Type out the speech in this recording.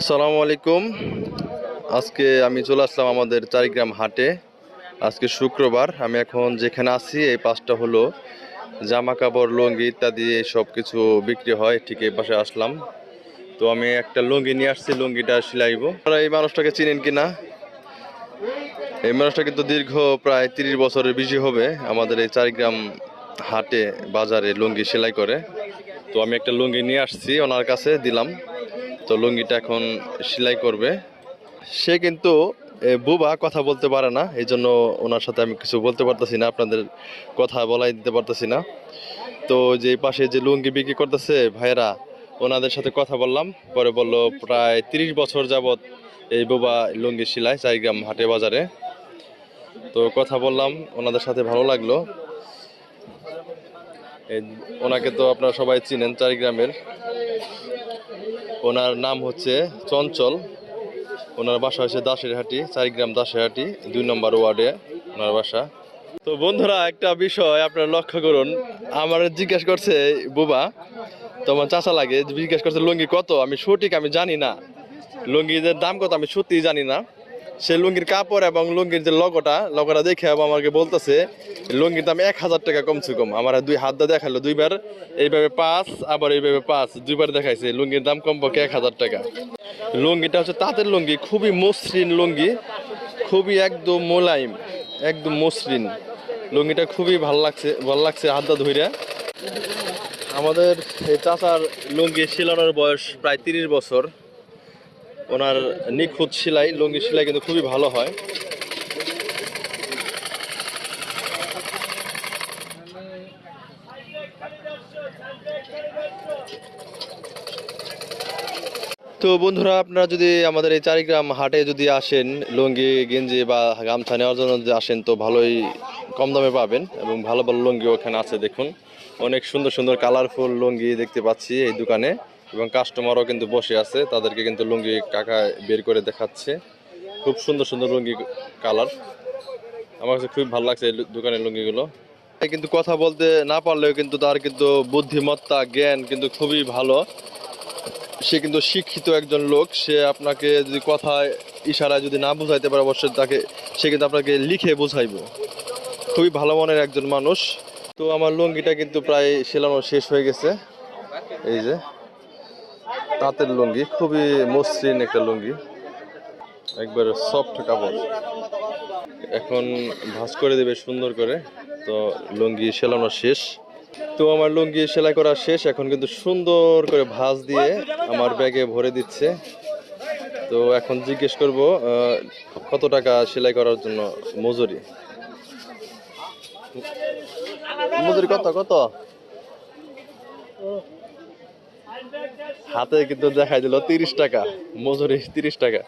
আসসালামু আলাইকুম। আজকে আমি চলে আসলাম আমাদের চারিগ্রাম হাটে। আজকে শুক্রবার, আমি এখন যেখানে আছি, এই পাশটা হলো জামা কাপড় লুঙ্গি ইত্যাদি সব কিছু বিক্রি হয়, ঠিক এই পাশে আসলাম। তো আমি একটা লুঙ্গি নিয়ে আসছি, লুঙ্গিটা সিলাইব। আপনারা এই মানুষটাকে চিনেন কি না? এই মানুষটা কিন্তু দীর্ঘ প্রায় তিরিশ বছরের বেশি হবে আমাদের এই চারিগ্রাম হাটে, বাজারে লুঙ্গি সেলাই করে। তো আমি একটা লুঙ্গি নিয়ে আসছি, ওনার কাছে দিলাম। তো লুঙ্গিটা এখন সেলাই করবে। সে কিন্তু বুবা কথা বলতে পারে না এই জন্য ওনার সাথে আমি কিছু বলতে পারতেছি না, আপনাদের কথা বলাই দিতে পারতেছি না। তো যে পাশে যে লুঙ্গি বিক্রি করতেছে ভাইয়েরা, ওনাদের সাথে কথা বললাম, পরে বলল প্রায় তিরিশ বছর যাবত এই বুবা লুঙ্গি সেলাই চারিগ্রাম হাটে বাজারে। তো কথা বললাম, ওনাদের সাথে ভালো লাগল। ওনাকে তো আপনারা সবাই চিনেন চারিগ্রামের ওনার নাম হচ্ছে চঞ্চল। ওনার বাসা হচ্ছে দাসেরহাটি, চারিগ্রাম দাসেরহাটি, দুই নম্বর ওয়ার্ডে ওনার বাসা। তো বন্ধুরা, একটা বিষয় আপনারা লক্ষ্য করুন। আমার জিজ্ঞেস করছে বুবা, তোমার চাচা লাগে, জিজ্ঞেস করছে, লুঙ্গি কত? আমি সঠিক আমি জানি না। লুঙ্গিদের দাম কত? আমি সত্যিই জানি না। সে লুঙ্গির কাপড় এবং লুঙ্গির যে লগোটা লগোটা দেখে আমাকে বলতেছে, লুঙ্গির দাম এক হাজার টাকা কমছে কম। আমার দুই হাত দিয়ে দেখাল, দুইবার। এইভাবে পাঁচ, আবার এইভাবে পাঁচ, দুইবার দেখাইছে, লুঙ্গির দাম কমপক্ষে এক হাজার টাকা। লুঙ্গিটা হচ্ছে তাঁতের লুঙ্গি, খুবই মসৃণ লুঙ্গি, খুবই একদম মোলায়েম, একদম মসৃণ। লুঙ্গিটা খুবই ভালো লাগছে ভালো লাগছে হাতটা ধইরা। আমাদের এই চাচার লুঙ্গি শিলানোর বয়স প্রায় তিরিশ বছর। ওনার নিখুঁত সেলাই, লুঙ্গি সেলাই কিন্তু খুবই ভালো হয়। তো বন্ধুরা, আপনারা যদি আমাদের এই চারিগ্রাম হাটে যদি আসেন, লুঙ্গি, গেঞ্জি বা গামছা নেওয়ার জন্য যদি আসেন, তো ভালোই কম দামে পাবেন এবং ভালো ভালো লুঙ্গি ওখানে আছে, দেখুন। অনেক সুন্দর সুন্দর কালারফুল লুঙ্গি দেখতে পাচ্ছি এই দোকানে। এবং কাস্টমারও কিন্তু বসে আছে, তাদেরকে কিন্তু লুঙ্গি কাকা বের করে দেখাচ্ছে। খুব সুন্দর সুন্দর লুঙ্গি কালার আমার কাছে খুব ভালো লাগছে এই দোকানের লুঙ্গিগুলো। কিন্তু কথা বলতে না পারলেও কিন্তু তার কিন্তু বুদ্ধিমত্তা, জ্ঞান কিন্তু খুবই ভালো। সে কিন্তু শিক্ষিত একজন লোক, সে আপনাকে যদি কথায় ইশারায় যদি না বুঝাইতে পারে, অবশ্যই তাকে, সে কিন্তু আপনাকে লিখে বুঝাইবো। খুবই ভালো মনের একজন মানুষ। তো আমার লুঙ্গিটা কিন্তু প্রায় সেলানো শেষ হয়ে গেছে। এই যে। তাঁতের লুঙ্গি, খুবই মসৃণ একটা লুঙ্গি। একবার সফট কাপড়। এখন ভাঁজ করে দেবে সুন্দর করে। তো লুঙ্গি সেলানো শেষ। তো আমার লুঙ্গি সেলাই করা শেষ। এখন কিন্তু সুন্দর করে ভাঁজ দিয়ে আমার ব্যাগে ভরে দিচ্ছে। তো এখন জিজ্ঞেস করব কত টাকা সেলাই করার জন্য মজুরি? মজুরি কত কত? হাতে কিন্তু দেখাই দিল তিরিশ টাকা মজুরি তিরিশ টাকা।